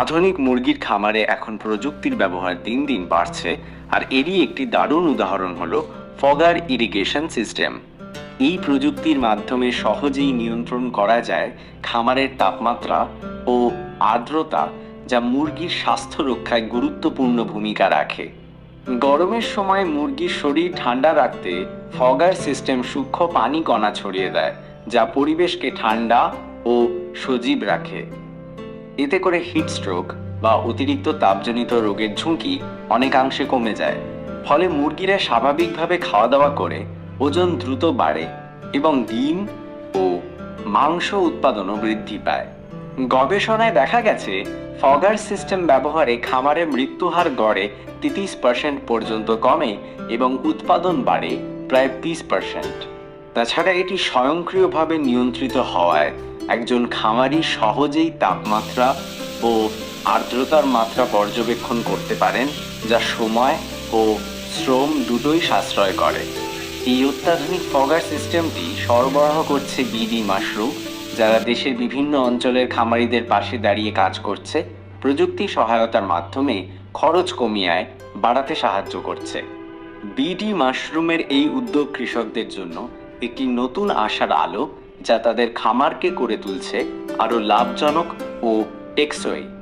আধুনিক মুরগির খামারে এখন প্রযুক্তির ব্যবহার দিন দিন বাড়ছে, আর এরই একটি দারুণ উদাহরণ হলো ফগার ইরিগেশন সিস্টেম। এই প্রযুক্তির মাধ্যমে সহজেই নিয়ন্ত্রণ করা যায় খামারের তাপমাত্রা ও আর্দ্রতা, যা মুরগির স্বাস্থ্য রক্ষায় গুরুত্বপূর্ণ ভূমিকা রাখে। গরমের সময় মুরগির শরীর ঠান্ডা রাখতে ফগার সিস্টেম সূক্ষ্ম পানি কণা ছড়িয়ে দেয়, যা পরিবেশকে ঠান্ডা ও সজীব রাখে। এতে করে হিট স্ট্রোক বা অতিরিক্ত তাপজনিত রোগের ঝুঁকি অনেকাংশে কমে যায়। ফলে মুরগিরা স্বাভাবিকভাবে খাওয়া দাওয়া করে, ওজন দ্রুত বাড়ে এবং ডিম ও মাংস উৎপাদনও বৃদ্ধি পায়। গবেষণায় দেখা গেছে, ফগার সিস্টেম ব্যবহারে খামারে মৃত্যুহার গড়ে তিরিশ পার্সেন্ট পর্যন্ত কমে এবং উৎপাদন বাড়ে প্রায় বিশ পার্সেন্ট তাছাড়া এটি স্বয়ংক্রিয়ভাবে নিয়ন্ত্রিত হওয়ায় একজন খামারি সহজেই তাপমাত্রা ও আর্দ্রতার মাত্রা পর্যবেক্ষণ করতে পারেন, যা সময় ও শ্রম দুটোই সাশ্রয় করে। এই অত্যাধুনিক ফগার সিস্টেমটি সরবরাহ করছে বিডি মাশরুম, যারা দেশের বিভিন্ন অঞ্চলের খামারিদের পাশে দাঁড়িয়ে কাজ করছে। প্রযুক্তি সহায়তার মাধ্যমে খরচ কমিয়ায় বাড়াতে সাহায্য করছে। বিডি মাশরুমের এই উদ্যোগ কৃষকদের জন্য একটি নতুন আশার আলো যা তাদের খামারকে করে তুলছে আরও লাভজনক ও টেকসই।